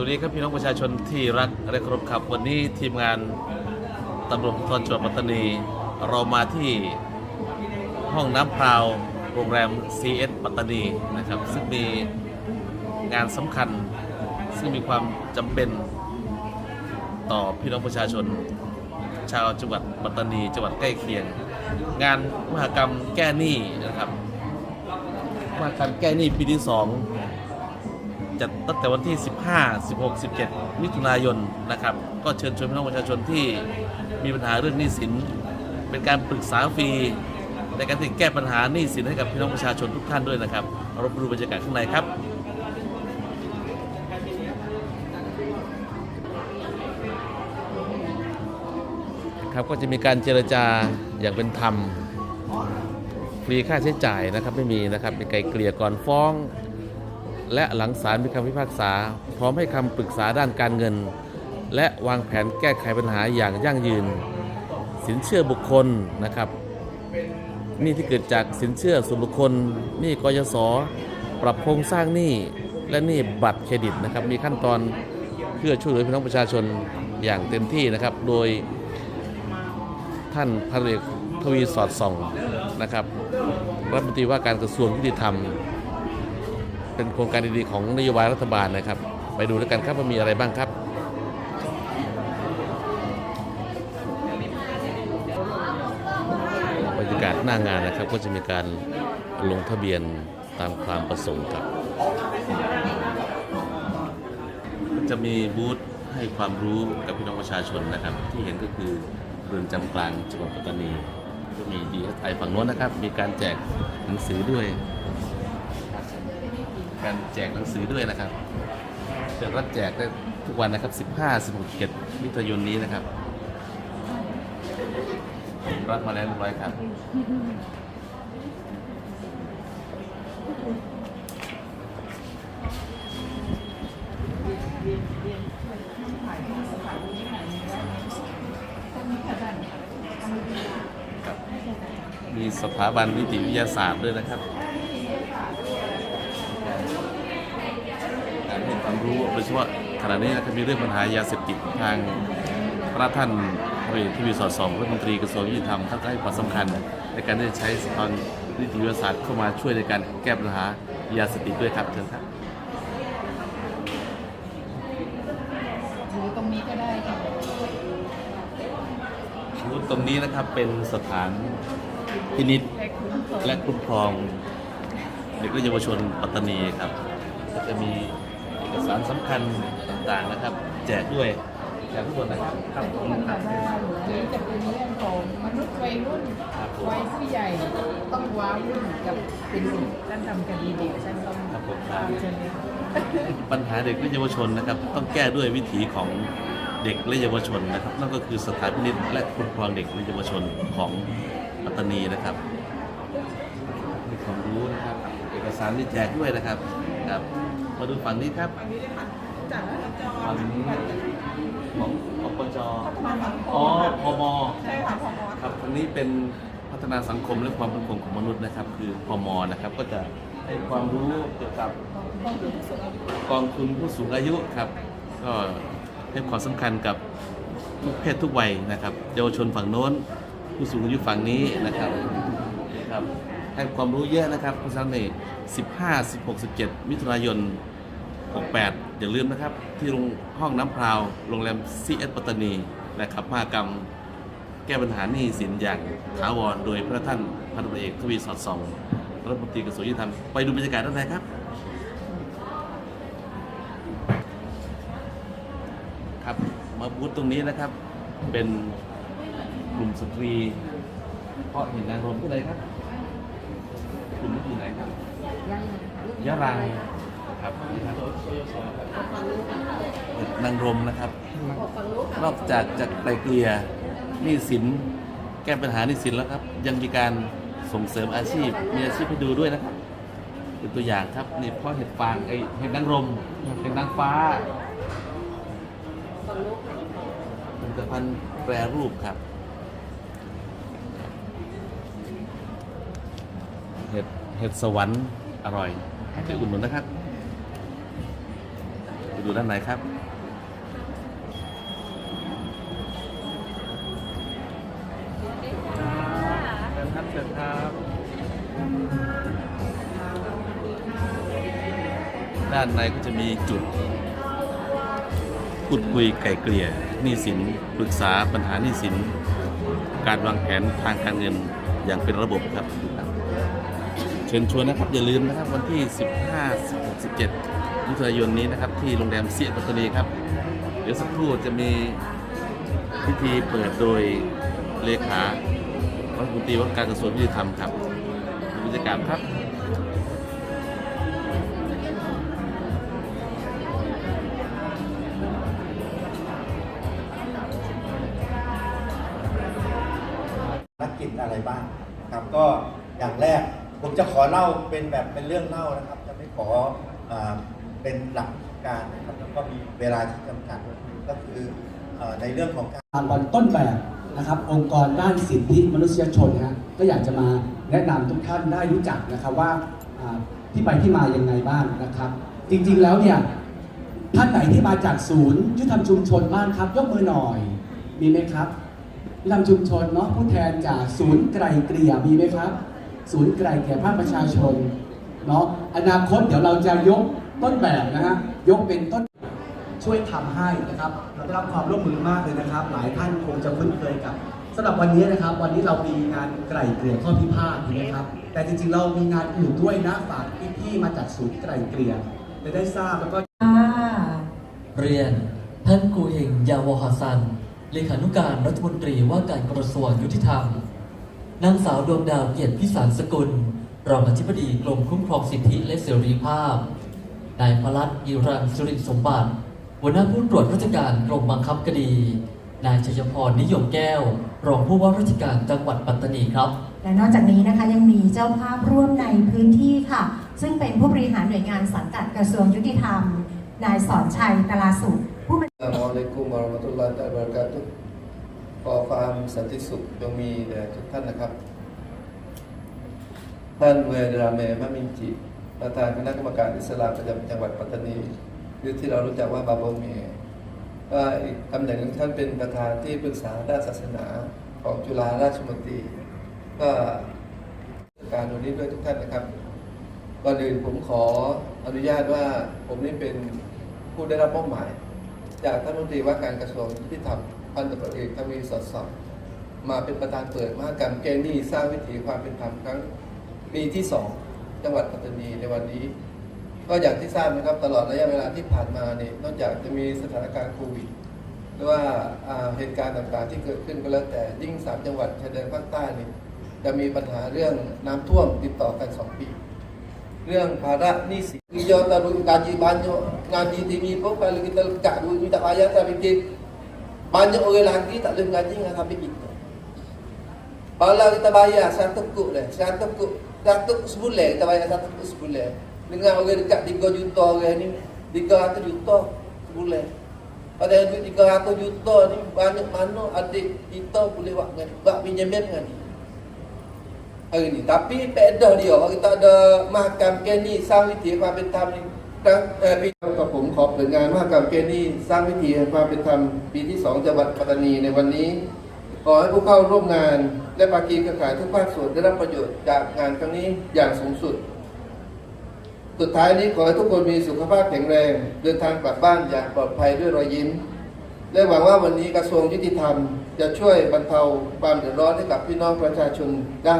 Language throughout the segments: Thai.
วัสดีครับพี่น้องประชาชนที่รักและเคารพครับ วันนี้ทีมงานตำรวจภูธรจังหวัดปัตตานี เรามาที่ห้องน้ำพราวโรงแรม CS ปัตตานีนะครับ ซึ่งมีงานสำคัญ ซึ่งมีความจำเป็นต่อพี่น้องประชาชน ชาวจังหวัดปัตตานีจังหวัดใกล้เคียง งานมหกรรมแก้หนี้นะครับมหกรรมแก้หนี้ปีที่สอง จัดตั้งแต่วันที่ 15 16 17 มิถุนายนนะครับ ก็เชิญชวนพี่น้องประชาชนที่มีปัญหาเรื่องหนี้สิน เป็นการปรึกษาฟรีในการที่แก้ปัญหาหนี้สินให้กับพี่น้องประชาชนทุกท่านด้วยนะครับเราไปดูบรรยากาศข้างในครับครับก็จะมีการเจรจาอย่างเป็นธรรมฟรีค่าใช้จ่ายนะครับไม่มีนะครับมีไกลเกลี่ยก่อนฟ้อง และหลังศาลมีคำพิพากษา พร้อมให้คำปรึกษาด้านการเงิน และวางแผนแก้ไขปัญหาอย่างยั่งยืน สินเชื่อบุคคลนะครับหนี่ที่เกิดจากสินเชื่อส่วนบุคคลหนี้กยศปรับโครงสร้างหนี้และหนี้บัตรเครดิตนะครับ มีขั้นตอนเพื่อช่วยเหลือพี่น้องประชาชนอย่างเต็มที่นะครับ โดยท่านพันเอกทวีสอดส่องนะครับรัฐมนตรีว่าการกระทรวงยุติธรรม เป็นโครงการดีๆของนโยบายรัฐบาลนะครับ ไปดูด้วยกันครับว่ามีอะไรบ้างครับบรรยากาศหน้างานนะครับก็จะมีการลงทะเบียนตามความประสงค์ครับ จะมีบูธให้ความรู้กับพี่น้องประชาชนนะครับ ที่เห็นก็คือเรือนจำกลางจังหวัดปัตตานีก็มีดีไอฝั่งโน้นนะครับ มีการแจกหนังสือด้วย การแจกหนังสือด้วยนะครับจะรับแจกได้ทุกวันนะครับ 15 16 7มิถุนายนนี้นะครับรับมาแล้วเรียบร้อยครับครับมีสถาบันนิติวิทยาศาสตร์ด้วยนะครับ กา รู้โดยเฉพาะขณะนี้นะครับมีเรื่องปัญหายาเสพติดทางพระท่านพระเอกที่มีสอดส่องรัฐมนตรีกระทรวงยุติธรรมท่านก็ให้ความสำคัญ ในการที่จะใช้สถาบันนิติวิทยาศาสตร์เข้ามาช่วยในการแก้ปัญหายาเสพติดด้วยครับเชิญครับถือตรงนี้ก็ได้ค่ะบูธตรงนี้นะครับเป็นสถานพินิษและคุ้มครองและคุ้มครอเด็กและเยาวชนปัตตานีครับ ก็จะมี อกสารสำคัญต่างๆนะครับ แจกด้วยแจกทุกคนนะครับครับขอบคุณครับได้อันนี้จะเป็นเรื่องของมนุษย์วัยรุ่นครับผมวัยผู้ใหญ่ต้องว้าวุ่นกับเป็นหนุ่มท่านทำคดีเด็กท่านต้องครับผมครับเชิญเลยค่ะปัญหาเด็กและเยาวชนนะครับ ต้องแก้ด้วยวิถีของเด็กและเยาวชนนะครับ นั่นก็คือสถานพินิจและคุ้มครองเด็กและเยาวชนของปัตตานีนะครับมีความรู้นะครับ เอกสารนี่แจกด้วยนะครับครับ มาดูฝั่งนี้ครับฝั่งนี้ของอปจอ๋อพมใช่ค่ะพมครับอันนี้เป็นพัฒนาสังคมและความมั่นคงของมนุษย์นะครับ คือพมนะครับ ก็จะให้ความรู้เกี่ยวกับต้องดูผู้สูงอายุกองทุนผู้สูงอายุครับ ก็ให้ความสำคัญกับทุกเพศทุกวัยนะครับ เยาวชนฝั่งโน้น ผู้สูงอายุฝั่งนี้นะครับครับให้ความรู้เยอะนะครับเพราะฉะนั้นใน 15 16 17 มิถุนายน 68 อย่าลืมนะครับ ที่โรงห้องน้ำพราว โรงแรมซีเอสปัตตานีนะครับมากรรมแก้ปัญหาหนี้สินอย่างถาวรโดยพระท่านพันตำรวจเอกทวีสอดส่องรัฐมนตรีกระทรวงยุติธรรมไปดูบรรยากาศด้านในครับครับมาบูธตรงนี้นะครับ เป็นกลุ่มสตรีเพราะเห็นนางรมที่ไหนครับ กลุ่มนี้อยู่ไหนครับ ยังยะรังครับนางรมนะครับ นอกจากจะไกลเกลี่ยหนี้สินแก้ปัญหาหนี้สินแล้วครับ ยังมีการส่งเสริมอาชีพ มีอาชีพให้ดูด้วยนะครับเป็นตัวอย่างครับนี่เพราะเห็ดฟางไอเห็ดนางรมเห็ดนางฟ้าผลิตภัณฑ์แปรรูปครับ เห็ดเห็ดสวรรค์ อร่อยให้ไปอุดหนุนนะครับไปดูดูด้านในครับเชิญครับเชิญครับด้านในก็จะมีจุดพูดคุยไก่เกลี่ยหนี้สินปรึกษาปัญหาหนี้สิน การวางแผนทางการเงินอย่างเป็นระบบครับ เชิญชวนนะครับอย่าลืมนะครับวันที่ 15 16 17มิถุนายนนี้นะครับ ที่โรงแรมเสียปัตตานีครับ เดี๋ยวสักครู่จะมีพิธีเปิดโดยเลขารัฐมนตรีว่าการกระทรวงยุติธรรมครับบรรยากาศครับภารกิจอะไรบ้างครับก็อย่างแรกผม จะขอเล่าเป็นแบบเป็นเรื่องเล่านะครับ จะไม่ขออเป็นหลักการนะครับแล้วก็มีเวลาที่จำกัดก็คืออในเรื่องของการตามวันต้นแบบนะครับ องค์กรด้านสิทธิมนุษยชนฮะก็อยากจะมาแนะนำทุกท่านได้รู้จักนะครับว่าที่ไปที่มายังไงบ้างนะครับ จริงๆแล้วเนี่ยท่านไหนที่มาจากศูนย์ยุติธรรมชุมชนบ้างครับ ยกมือหน่อยมีไหมครับยุติธรรมชุมชนเนาะผู้แทนจากศูนย์ไกลเกลี่ยมีไหมครับ ศูนย์ไกลเกลี่ยภาคประชาชนเนาะอนาคตเดี๋ยวเราจะยกต้นแบบนะฮะยกเป็นต้นช่วยทำให้นะครับเราได้รับความร่วมมือมากเลยนะครับ หลายท่านคงจะคุ้นเคยกับสำหรับวันนี้นะครับ วันนี้เรามีงานไกล่เกลี่ยข้อพิพาทถูกไหมครับ แต่จริงๆเรามีงานอื่นด้วยนะฝากพี่ๆมาจากศูนย์ไกล่เกลี่ยจะได้ทราบแล้วก็เรียนท่านกูเฮงยาวฮัสซันเลขานุการรัฐมนตรีว่าการกระทรวงยุติธรรม นางสาวดวงดาวเกียรติพิสารสกุล รองอธิบดีกรมคุ้มครองสิทธิและเสรีภาพ นายพลัดอิรันสิริสมบัติหัวหน้าผู้ตรวจราชการกรมบังคับคดี นายชัยพรนิยมแก้ว รองผู้ว่าราชการจังหวัดปัตตานีครับ และนอกจากนี้นะคะยังมีเจ้าภาพร่วมในพื้นที่ค่ะ ซึ่งเป็นผู้บริหารหน่วยงานสังกัดกระทรวงยุติธรรม นายสอนชัยตลาสุขผู้บัญ Assalamualaikum warahmatullahi wabarakatuh ขอความสันติสุขจงมีแด่ทุกท่านนะครับ ท่านเวราเมมะมินจิ ประธานคณะกรรมการอิสลามประจำจังหวัดปัตตานีหรือที่เรารู้จักว่าบาโบเมก็อีกตำแหน่งหนึ่งท่านเป็นประธานที่ปรึกษาด้านศาสนาของจุฬาราชมนตรี ก็การวันนี้ด้วยทุกท่านนะครับก่อนอื่นผมขออนุญาตว่าผมนี่เป็นผู้ได้รับมอบหมาย จากท่านรัฐมนตรีว่าการกระทรวงยุติธรรม พันตำรวจเอกทวีสอดสองมาเป็นประธานเปิดมหกรรมเกนี้สร้างวิถีความเป็นธรรมครั้งปีที่สองจังหวัดปัตตานีในวันนี้ ก็อย่างที่ทราบนะครับตลอดระยะเวลาที่ผ่านมาเนี่ยนอกจากจะมีสถานการณ์โควิดหรือว่าเหตุการณ์ต่างๆที่เกิดขึ้นก็แล้วแต่ยิ่งสามจังหวัดชายแดนภาคใต้นี่จะมีปัญหาเรื่องน้ำท่วมติดต่อกันสองปี เรื่องภาระหนี้สิน kita taruh gaji banyak gaji tinggi pun kalau kita lekat duit ni tak bayar tak fikir Banyak orang lagi tak boleh mengaji dengan sampai kita. Kalau kita bayar satu kuk dah, satu kuk, satu kuk sebulan, kita bayar satu kuk sebulan. Dengan orang dekat 3 juta orang ni, 300 juta sebulan. Pada yang duit 300 juta ni, banyak mana adik kita boleh buat dengan dia, buat pinjaman dengan dia. Hari ni, tapi pedah dia, kita ada mahkam ke ni, dia kabin tam ni, ตั้งเอ่ปีกับผมขอเปิดงานมหกรรมแกนี่สร้างวิถีความเป็นธรรมปีที่ 2 จังหวัดปัตตานีในวันนี้ ขอให้ผู้เข้าร่วมงาน และภาคีเครือข่ายทุกภาคส่วนได้รับประโยชน์จากงานครั้งนี้อย่างสูงสุด สุดท้ายนี้ขอให้ทุกคนมีสุขภาพแข็งแรง เดินทางกลับบ้านอย่างปลอดภัยด้วยรอยยิ้ม และหวังว่าวันนี้กระทรวงยุติธรรม จะช่วยบรรเทาความเดือดร้อนให้กับพี่น้องประชาชนได้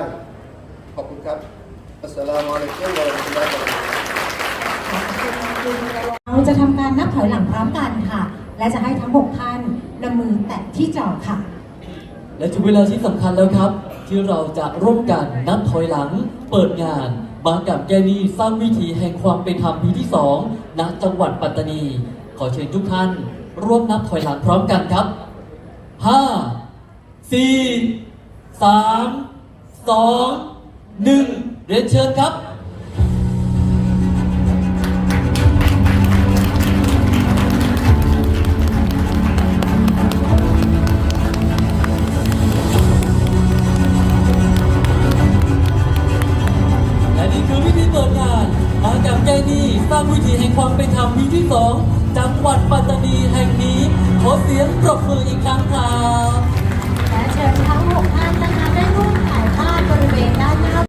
ขอบคุณครับอัสสลามุอะลัยกุมวะเราะห์มะตุลลอฮิวะบะเราะกาตุฮ์ เราจะทำการนับถอยหลังพร้อมกันค่ะ และจะให้ทั้ง 6 ท่านนำมือแตะที่จอค่ะ และถึงเวลาที่สำคัญแล้วครับ ที่เราจะร่วมกันนับถอยหลัง เปิดงาน บางกับแกนีสร้างวิถีแห่งความเป็นธรรมปีที่2ณจังหวัดปัตตานี ขอเชิญทุกท่าน ร่วมนับถอยหลังพร้อมกันครับ 5 4 3 2 1เรียนเชิญครับานมางวิถีแห่งความเป็นธรรมปีที่สองจังงหวัดปัตตานีแห่งนี้ ขอเสียงปรบมืออีกครั้งครับและเชิญทั้งหกท่านนะคะได้ร่วมถ่ายภาพบริเวณด้านหน้า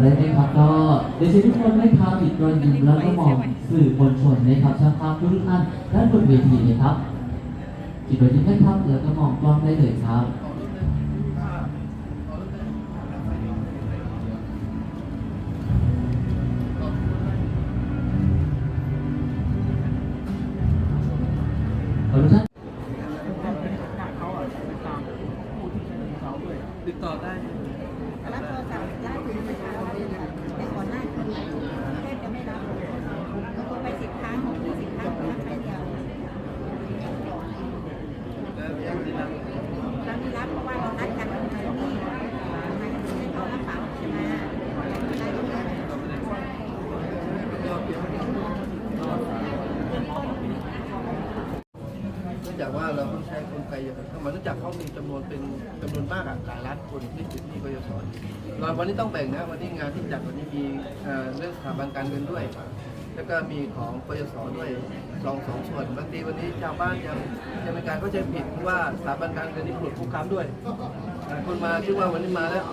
แรกนะครับก็เดี๋ยวเชิญทุกคนนะครับปิดรอยยิ้มแล้วก็มองสื่อมวลชนนะครับช่างภาพทุกท่านด้านบนเวทีนะครับปิดรอยยิ้มนะครับแล้วก็มองกล้องได้เลยครับทุกท่าน ติดต่อได้ รับโทรศัพท์ได้ถึงประชาชนแต่ก่อนหน้าคือแทบจะไม่รับโทรไปสิบครั้งยี่สิบครั้งรับครั้งเดียวตอนนี้รับเพราะว่าเรานัดกันมาที่มาให้เขารับเปล่าใช่ไหม เนื่องจาก ว่าเราต้องใช้กลไกย่างนั้นเข้ามาเนื่องจากเขามีจำนวนเป็นจำนวนมากอะหลายล้านคนที่ติดหนี้กยศเราวันนี้ต้องแบ่งนะวันนี้งานที่จัดวันนี้มีเรื่องสถาบันการเงินด้วย แล้วก็มีของกยศด้วยสองสองส่วนบางทีวันนี้ชาวบ้านยังยังมีการเข้าใจผิดว่าสถาบันการเงินนี่ปลุกคุกคามด้วยคนมาคิดว่าวันนี้มาแล้ว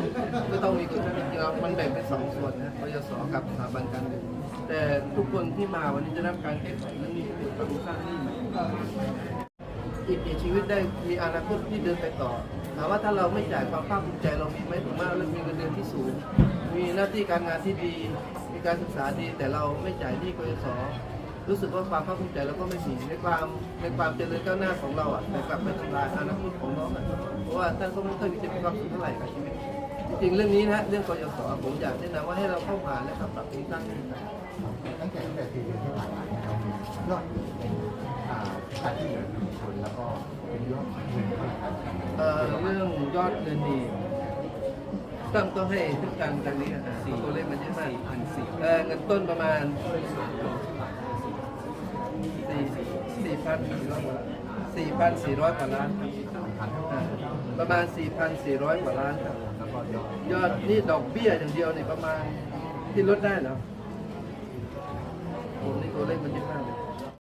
ก็ต้องมีกฎจริงๆแล้วมันแบ่งเป็นสองส่วนนะกยศกับสถาบันการเงินแต่ทุกคนที่มาวันนี้จะรับการแก้ไขเรื่องนี้เป็นการสร้างหนี้ใหม่ อีกกี่ชีวิตได้มีอนาคตที่เดินไปต่อ ถามว่าถ้าเราไม่จ่ายความภาคภูมิใจเรามีไหมถึงว่าเรามีเงินเดือนที่สูง มีหน้าที่การงานที่ดี มีการศึกษาดีแต่เราไม่จ่ายหนี้กยศรู้สึกว่าความภาคภูมิใจเราก็ไม่มีในความในความเจริญก้าวหน้าของเราอะแต่กลับไปทำลายอนาคตของน้องอะเพราะว่าท่านก็ไม่ค่อยมีจะมีความสุขเท่าไหร่กับชีวิตจริงเรื่องนี้นะเรื่องกยศผมอยากแนะนำว่าให้เราเข้าหาและครับปรับปรุงสร้งหนี้ตั้งแต่ตั้งแต่ปีเดือนที่ผ่านมาเนี่ยเรายอดอ่าการที่เหลือ ยอดเอ่อเรื่องยอดเงินนี่ต้งต้องให้ทุกการดังนี้นะฮะตัวเลขมันเยอะมากเอ่อเงินต้นประมาณสี่สี่พันสี่ร้อยสี่พันสี่ร้อยกว่าล้านประมาณสี่พันสี่ร้อยกว่าล้านครับยอดนี่ดอกเบี้ยอย่างเดียวเนี่ยประมาณที่ลดได้เหรอผมนี่ตัวเลขมันเยอะมากเลย